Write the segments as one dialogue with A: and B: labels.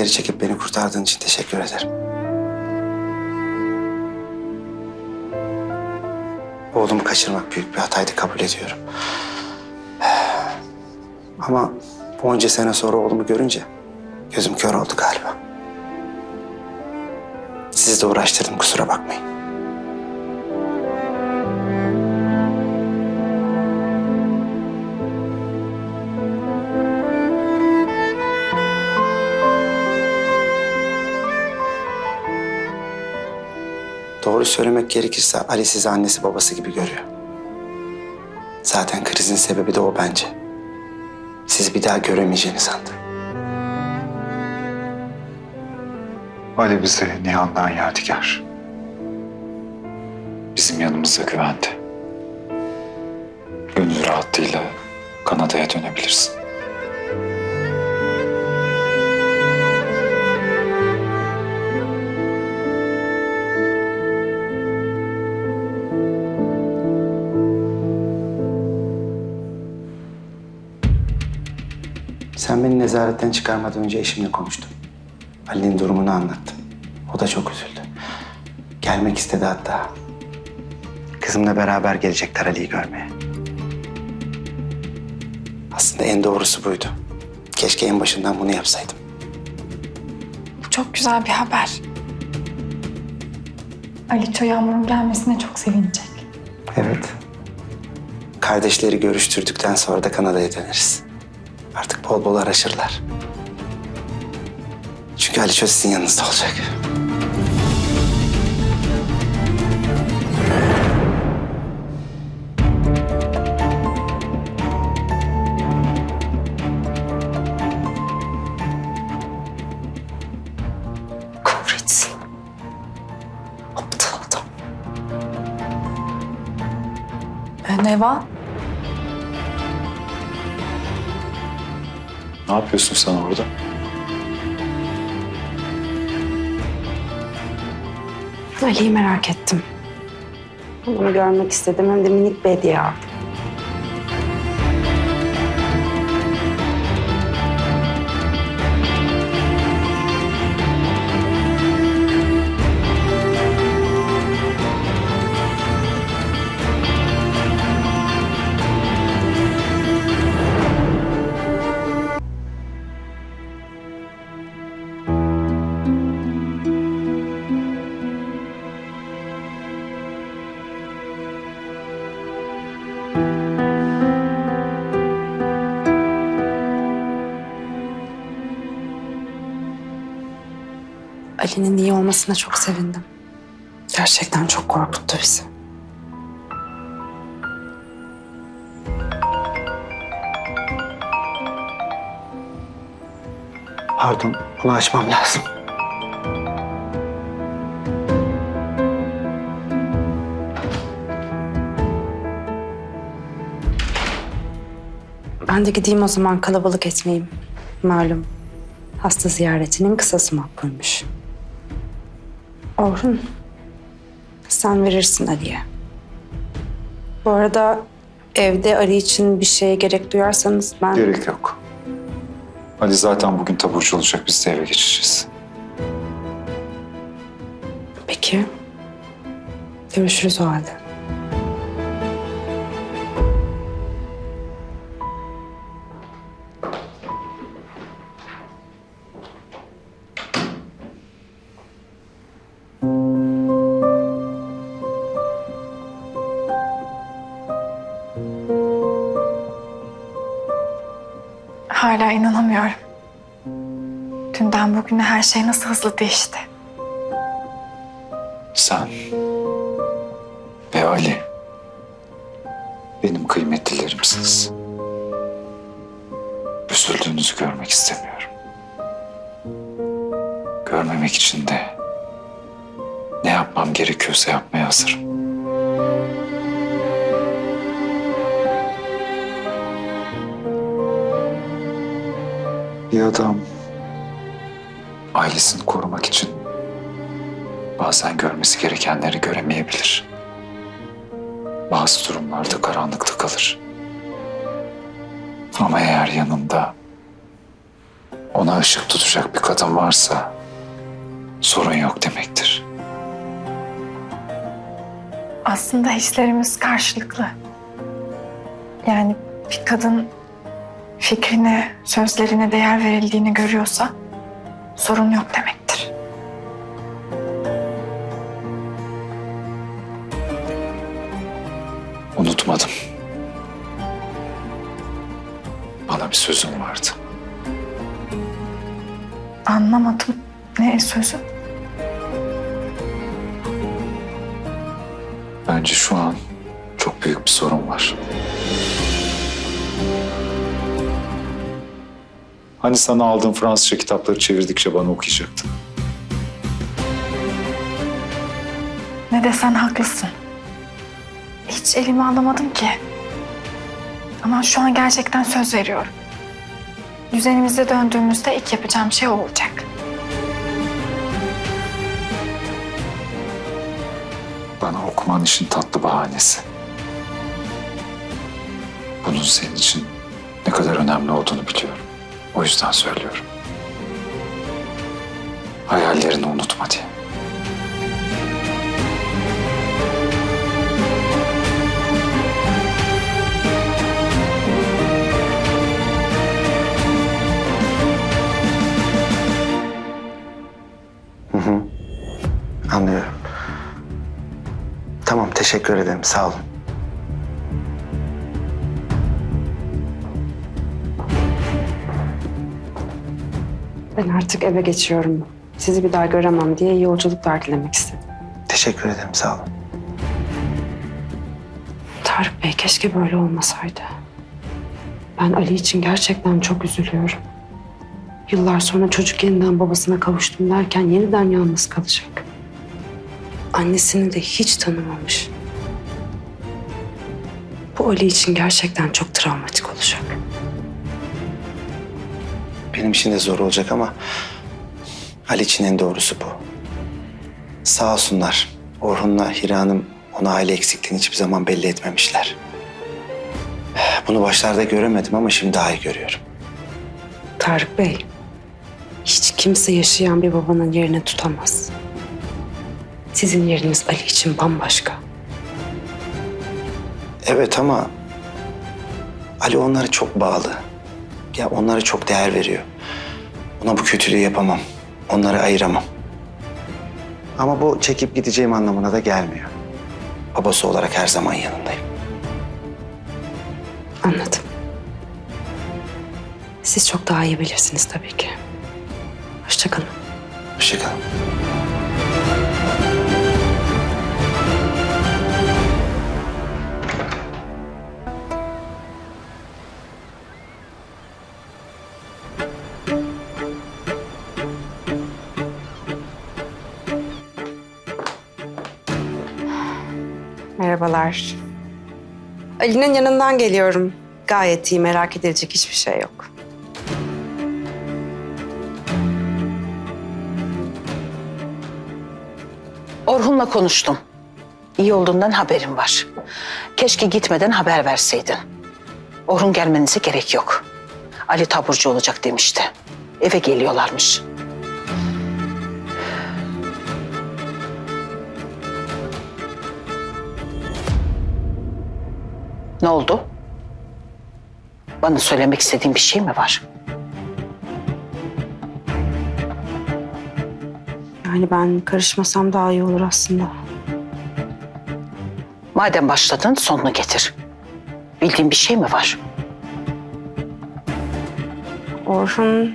A: geri çekip beni kurtardığın için teşekkür ederim. Oğlumu kaçırmak büyük bir hataydı kabul ediyorum. Ama onca sene sonra oğlumu görünce gözüm kör oldu galiba. Sizi de uğraştırdım kusura bakmayın. Doğru söylemek gerekirse Ali sizi annesi babası gibi görüyor. Zaten krizin sebebi de o bence. Sizi bir daha göremeyeceğini sandı.
B: Ali bize Nihan'dan yadigar. Bizim yanımızda güvende. Gönül rahatlığıyla Kanada'ya dönebilirsin.
A: Sen beni nezaretten çıkarmadan önce eşimle konuştum. Ali'nin durumunu anlattım. O da çok üzüldü. Gelmek istedi hatta. Kızımla beraber gelecekler Ali'yi görmeye. Aslında en doğrusu buydu. Keşke en başından bunu yapsaydım.
C: Bu çok güzel bir haber. Aliço Yağmur'un gelmesine çok sevinecek.
A: Evet. Kardeşleri görüştürdükten sonra da Kanada'ya döneriz. Artık bol bol araşırlar. Çünkü Ali Çöz sizin yanınızda olacak.
C: Kahretsin. Aptal adam. E, Neva,
B: Ne yapıyorsun sen orada?
D: Ali'yi merak ettim. Onu görmek istedim. Hem de minik bir hediye aldım. Ali'nin iyi olmasına çok sevindim. Gerçekten çok korkuttu bizi.
A: Pardon, bunu açmam lazım.
D: Ben de gideyim o zaman kalabalık etmeyeyim. Malum hasta ziyaretinin kısası makbulmuş. Orhun, sen verirsin Ali'ye. Bu arada evde Ali için bir şeye gerek duyarsanız ben...
B: Gerek yok. Ali zaten bugün taburcu olacak. Biz de eve geçeceğiz.
D: Peki. Görüşürüz o halde.
C: Hala inanamıyorum. Dünden bugüne her şey nasıl hızlı değişti.
B: Sen ve Ali benim kıymetlilerimsiniz. Üzüldüğünüzü görmek istemiyorum. Görmemek için de ne yapmam gerekiyorsa yapmaya hazırım. Bir adam ailesini korumak için bazen görmesi gerekenleri göremeyebilir. Bazı durumlarda karanlıkta kalır. Ama eğer yanında Ona ışık tutacak bir kadın varsa sorun yok demektir.
C: Aslında hislerimiz karşılıklı. Yani bir kadın fikrine, sözlerine değer verildiğini görüyorsa sorun yok demektir.
B: Unutmadım. Bana bir sözün vardı.
C: Anlamadım. Ne sözü?
B: Bence şu an çok büyük bir sorun var. Hani sana aldığım Fransızca kitapları çevirdikçe bana okuyacaktın.
C: Ne desen haklısın. Hiç elimi alamadım ki. Ama şu an gerçekten söz veriyorum. Düzenimize döndüğümüzde ilk yapacağım şey o olacak.
B: Bana okuman işin tatlı bahanesi. Bunun senin için ne kadar önemli olduğunu biliyorum. O yüzden söylüyorum. Hayallerini unutma diye.
A: Anlıyorum. Tamam teşekkür ederim sağ olun.
D: Ben artık eve geçiyorum. Sizi bir daha göremem diye iyi yolculuklar dilemek istedim.
A: Teşekkür ederim sağ olun.
D: Tarık Bey keşke böyle olmasaydı. Ben Ali için gerçekten çok üzülüyorum. Yıllar sonra çocuk yeniden babasına kavuştum derken yeniden yalnız kalacak. Annesini de hiç tanımamış. Bu Ali için gerçekten çok travmatik olacak.
A: Benim için de zor olacak ama Ali için en doğrusu bu. Sağ olsunlar. Orhun'la Hira Hanım ona aile eksikliğini hiçbir zaman belli etmemişler. Bunu başlarda göremedim ama şimdi daha iyi görüyorum.
D: Tarık Bey, hiç kimse yaşayan bir babanın yerini tutamaz. Sizin yeriniz Ali için bambaşka.
A: Evet ama Ali onlara çok bağlı. Ya onlara çok değer veriyor. Ona bu kötülüğü yapamam. Onları ayıramam. Ama bu çekip gideceğim anlamına da gelmiyor. Babası olarak her zaman yanındayım.
D: Anladım. Siz çok daha iyi bilirsiniz tabii ki. Hoşçakalın.
A: Hoşçakalın.
D: Merhabalar. Ali'nin yanından geliyorum. Gayet iyi, merak edilecek hiçbir şey yok.
E: Orhun'la konuştum. İyi olduğundan haberim var. Keşke gitmeden haber verseydin. Orhun gelmenize gerek yok. Ali taburcu olacak demişti. Eve geliyorlarmış. Ne oldu? Bana söylemek istediğin bir şey mi var?
D: Yani ben karışmasam daha iyi olur aslında.
E: Madem başladın sonunu getir. Bildiğin bir şey mi var?
D: Orhun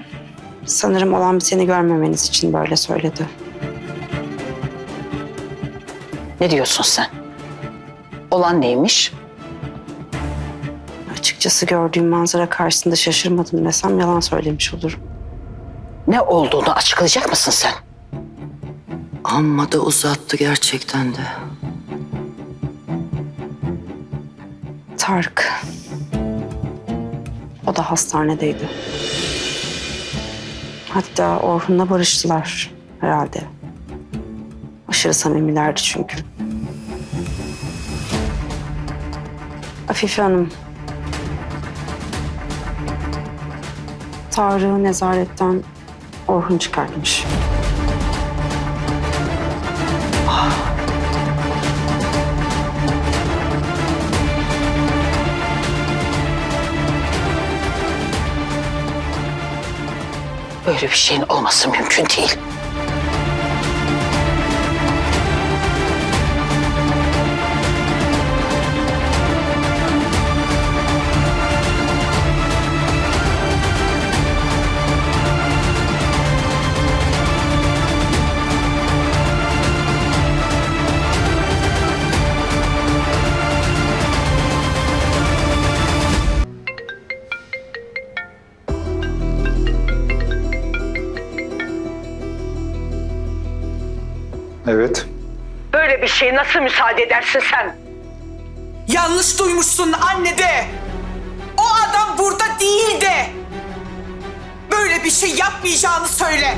D: sanırım olan biteni görmemeniz için böyle söyledi.
E: Ne diyorsun sen? Olan neymiş?
D: Açıkçası gördüğüm manzara karşısında şaşırmadım desem yalan söylemiş olurum.
E: Ne olduğunu açıklayacak mısın sen?
F: Amma da uzattı gerçekten de.
D: Tarık. O da hastanedeydi. Hatta Orhun'la barıştılar herhalde. Aşırı samimilerdi çünkü. Afife Hanım. Tarık'ı nezaretten Orhun çıkartmış.
E: Böyle bir şeyin olması mümkün değil.
B: Evet.
G: Böyle bir şeye nasıl müsaade edersin sen?
H: Yanlış duymuşsun anne de. O adam burada değil de. Böyle bir şey yapmayacağını söyle.